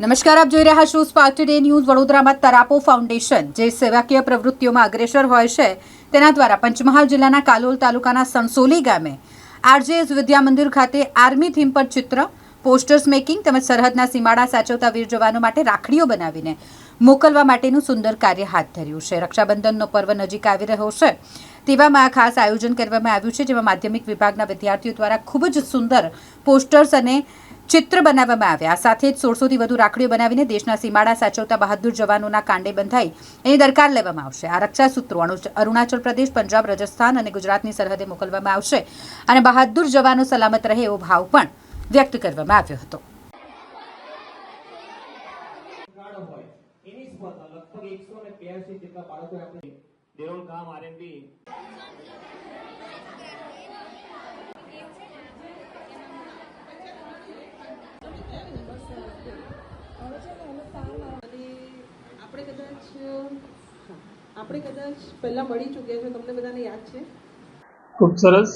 નમસ્કાર, આપ જોઈ રહ્યા છો સ્પાર્ક ટુડે ન્યૂઝ વડોદરામાં તરાપો ફાઉન્ડેશન જે સેવાકીય પ્રવૃત્તિઓમાં અગ્રેસર હોય છે. તેના દ્વારા પંચમહાલ જિલ્લાના કાલોલ તાલુકાના સંસોલી ગામે આરજેએસ વિદ્યા મંદિર ખાતે આર્મી થીમ પર ચિત્ર, પોસ્ટર્સ મેકિંગ તેમજ સરહદના સીમાડા સાચવતા વીર જવાનો માટે રાખડીઓ બનાવીને મોકલવા માટેનું સુંદર કાર્ય હાથ ધર્યું છે. રક્ષાબંધનનો પર્વ નજીક આવી રહ્યો છે. તેવામાં આ ખાસ આયોજન કરવામાં આવ્યું છે, જેમાં માધ્યમિક વિભાગના વિદ્યાર્થીઓ દ્વારા ખૂબ જ સુંદર પોસ્ટર્સ અને ચિત્ર બનાવવામાં આવ્યા. સાથે જ સોળસોથી વધુ રાખડીઓ બનાવીને દેશના સીમાડા સાચવતા બહાદુર જવાનોના કાંડે બંધાઈ એની દરકાર લેવામાં આવશે. આ રક્ષા સૂત્રો અરુણાચલ પ્રદેશ, પંજાબ, રાજસ્થાન અને ગુજરાતની સરહદે મોકલવામાં આવશે અને બહાદુર જવાનો સલામત રહે એવો ભાવ પણ વ્યક્ત કરવામાં આવ્યો હતો. લગભગ એકસો ને બ્યાસી જેટલા બાળકો આપણે દેરોલ ગામ આરએનબી ખૂબ સરસ.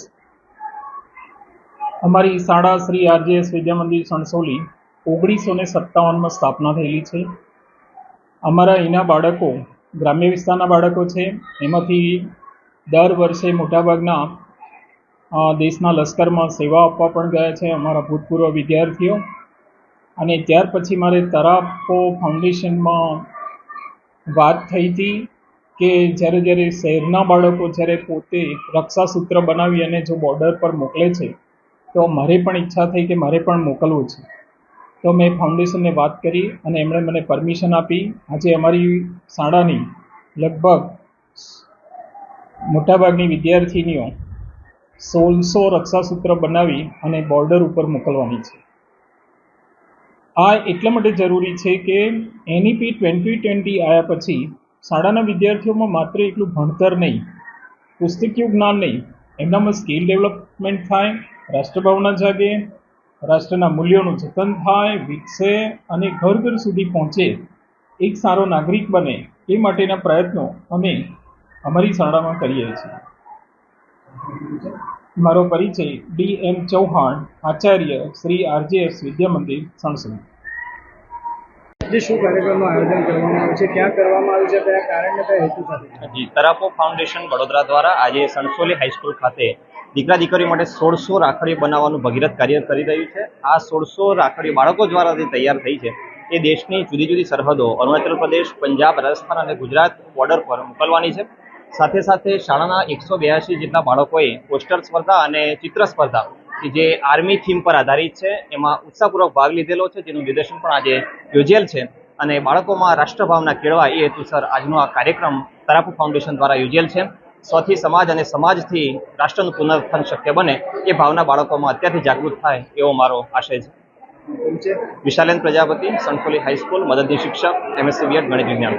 અમારી શાળા શ્રી આરજીએસ વિદ્યા મંદિર સણસોલી ઓગણીસો ને સત્તાવનમાં સ્થાપના થયેલી છે. અમારા અહીંના બાળકો, ગ્રામ્ય વિસ્તારના બાળકો છે. એમાંથી દર વર્ષે મોટાભાગના દેશના લશ્કરમાં સેવા આપવા પણ ગયા છે અમારા ભૂતપૂર્વ વિદ્યાર્થીઓ. અને ત્યાર પછી મારે તરાપો ફાઉન્ડેશનમાં વાત થઈ હતી કે જ્યારે જ્યારે શહેરના બાળકો જ્યારે પોતે રક્ષાસૂત્ર બનાવી અને જો બોર્ડર પર મોકલે છે, તો મારે પણ ઈચ્છા થઈ કે મારે પણ મોકલવું છે. તો મેં ફાઉન્ડેશનને વાત કરી અને એમણે મને પરમિશન આપી. આજે અમારી શાળાની લગભગ મોટાભાગની વિદ્યાર્થીનીઓ સોળસો રક્ષાસૂત્ર બનાવી અને બોર્ડર ઉપર મોકલવાની છે. આ એટલા માટે જરૂરી છે કે એનઈપી ટ્વેન્ટી ટ્વેન્ટી આવ્યા પછી શાળાના વિદ્યાર્થીઓમાં માત્ર એટલું ભણતર નહીં પુસ્તકીય જ્ઞાન નહીં, એમનામાં સ્કિલ ડેવલપમેન્ટ થાય, રાષ્ટ્રભાવના જાગે, રાષ્ટ્રના મૂલ્યોનું જતન થાય, વિકસે અને ઘર ઘર સુધી પહોંચે, એક સારો નાગરિક બને એ માટેના પ્રયત્નો અમે અમારી શાળામાં કરીએ છીએ. મારો પરિચય ડી એમ ચૌહાણ, આચાર્ય શ્રી આરજેએસ વિદ્યા મંદિર સણસણી જે શું કાર્યક્રમનું આયોજન કરવામાં આવ્યું છે? ક્યાં કરવામાં આવ્યું છે? કયા કારણને કયા હેતુ સાથે? જી, તરાપો ફાઉન્ડેશન વડોદરા દ્વારા આજે સણસોલી હાઈસ્કૂલ ખાતે દીકરા દીકરીઓ માટે સોળસો રાખડીઓ બનાવવાનું ભગીરથ કાર્ય કરી રહ્યું છે. આ સોળસો રાખડીઓ બાળકો દ્વારા જે તૈયાર થઈ છે, એ દેશની જુદી જુદી સરહદો, અરુણાચલ પ્રદેશ, પંજાબ, રાજસ્થાન અને ગુજરાત બોર્ડર પર મોકલવાની છે. સાથે સાથે શાળાના એકસો બ્યાસી જેટલા બાળકોએ પોસ્ટર સ્પર્ધા અને ચિત્ર સ્પર્ધા કે જે આર્મી થીમ પર આધારિત છે એમાં ઉત્સાહપૂર્વક ભાગ લીધેલો છે જેનું નિદર્શન પણ આજે યોજેલ છે. અને બાળકોમાં રાષ્ટ્રભાવના કેળવાય એ હેતુસર આજનો આ કાર્યક્રમ તરાપુ ફાઉન્ડેશન દ્વારા યોજેલ છે. સ્વથી સમાજ અને સમાજથી રાષ્ટ્રનું પુનરુત્થાન શક્ય બને એ ભાવના બાળકોમાં અત્યારથી જાગૃત થાય એવો મારો આશય છે. વિશાલેન પ્રજાપતિ સંખોલી હાઈસ્કૂલ મદદની શિક્ષક એમએસસી બીએડ ગણિત વિજ્ઞાન.